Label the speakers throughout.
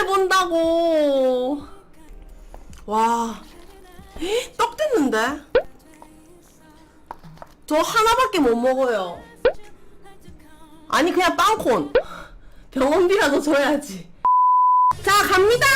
Speaker 1: 해 본다고. 와, 헉, 떡 됐는데? 저 하나밖에 못 먹어요. 아니 그냥 빵콘. 병원비라도 줘야지. 자 갑니다.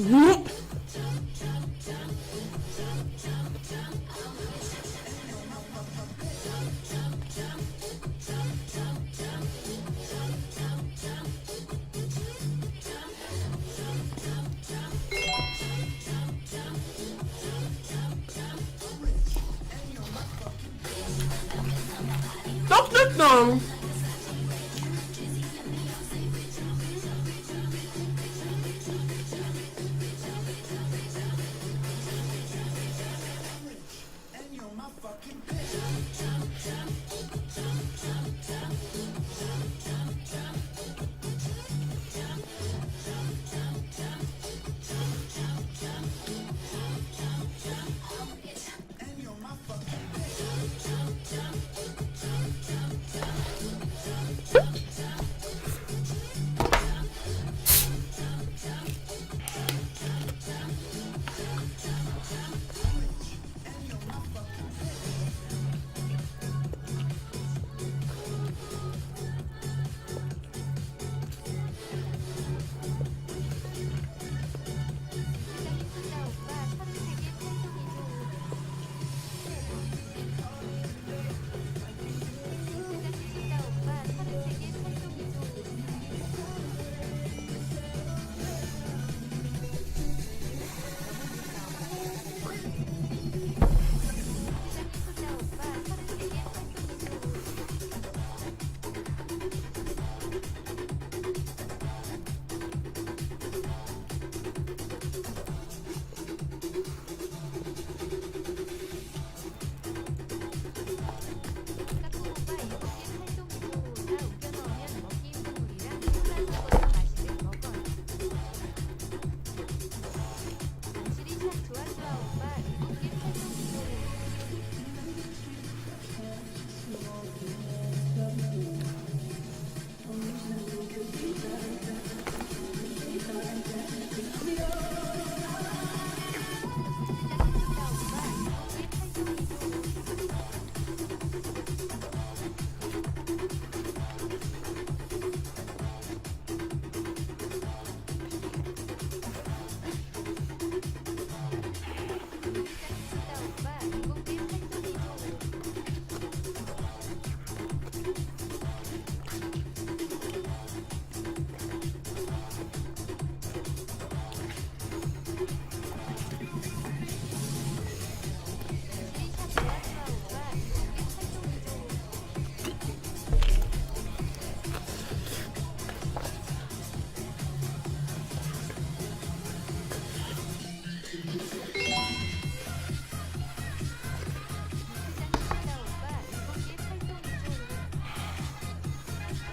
Speaker 1: 음. 떡 됐다.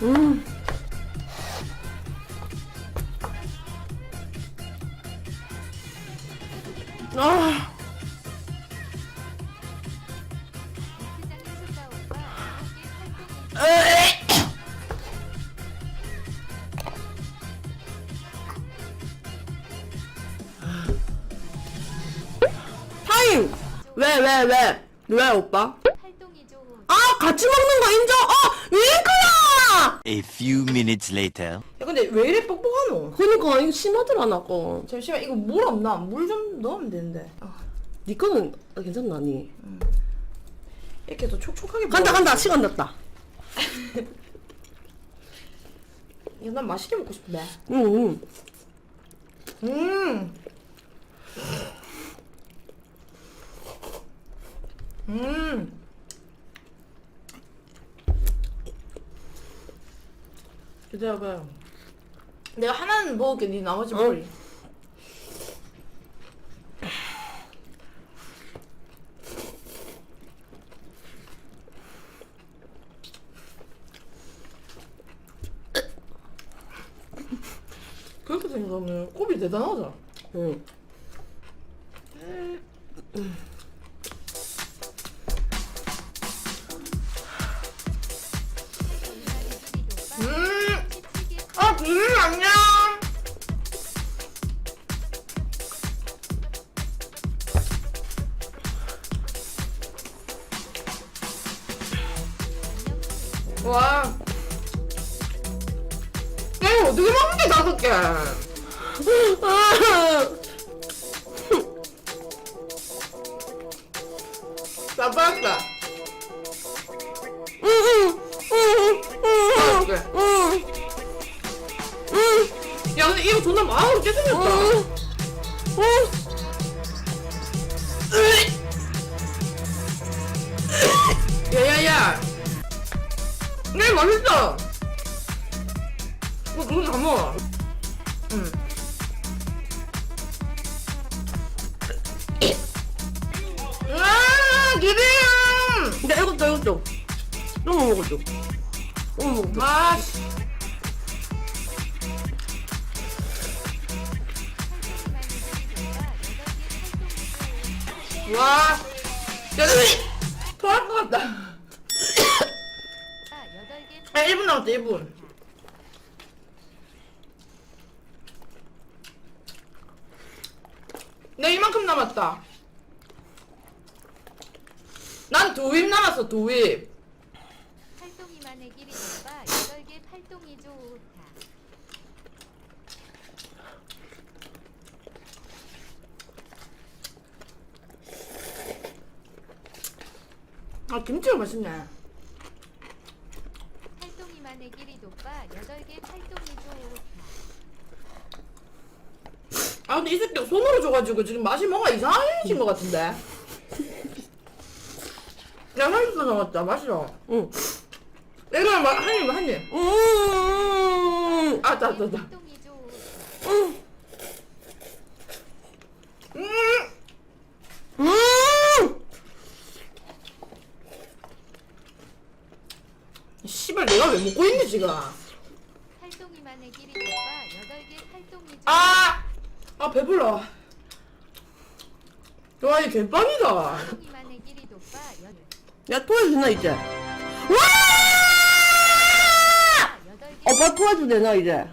Speaker 1: 음. 아. 타임! 왜, 왜, 왜? 왜, 오빠? 아, 같이 먹는 거 인정! 어! 윙크 야!
Speaker 2: A few minutes later.
Speaker 3: 야 근데 왜 이래 뻑뻑하노?
Speaker 1: 그니까, 이거 심하더라, 나 거.
Speaker 3: 잠시만 이거 물 없나? 물 좀 넣으면 되는데 아,
Speaker 1: 니 거는 괜찮나, 니?
Speaker 3: 이렇게 더 촉촉하게
Speaker 1: 간다,
Speaker 3: 먹어야
Speaker 1: 간다,
Speaker 3: 돼.
Speaker 1: 시간 됐다.
Speaker 3: 이거 난 맛있게 먹고 싶은데
Speaker 1: 응, 응.
Speaker 3: 음. 음. 기다려봐요. 내가 하나는 먹을게. 네 나머지
Speaker 1: 어.
Speaker 3: 먹으리. 그렇게 생각하면 꼽이 대단하다.
Speaker 1: 응.
Speaker 3: 어떻게 먹는데, 다섯 개? 나 빠졌다. 야, 근데 이거 존나 마음으로 깨생겼다. 야야야 네 맛있어 이거 누구 다 먹어 응. 아 기대요
Speaker 1: 근데 이것 줘, 이것 줘. 너무 먹어줘. 너무 먹어줘.
Speaker 3: 아씨 와. 야, 토할 것 같다. 아 1분 남았다 1분 내 이만큼 남았다. 난두입 남았어 두입
Speaker 4: 활동이만의 길이 높아 8개 활동이 좋다.
Speaker 3: 아 김치가 맛있네.
Speaker 4: 활동이만의 길이 높아. 8개 활동이 좋다.
Speaker 3: 아 근데 이 새끼 손으로 줘가지고 지금 맛이 뭔가 이상해진 것 같은데 야 30분 남았다 마시러
Speaker 1: 응.
Speaker 3: 내가 마- 한 입 한 입
Speaker 1: 음,
Speaker 3: 아따 아따 아따
Speaker 4: 활동이 좋다.
Speaker 1: 음,
Speaker 3: 음
Speaker 1: 음.
Speaker 3: 씨발 내가 왜 먹고 있니 지금
Speaker 4: 활동이만의 길이 높아 8개 활동이 좋다.
Speaker 3: 아! 아 배불러 와 이 개빵이다
Speaker 4: 활동이만의 길이 높아 8개
Speaker 1: 야, 되나, 이제? 와! 오빠 토해도 되나, 이제?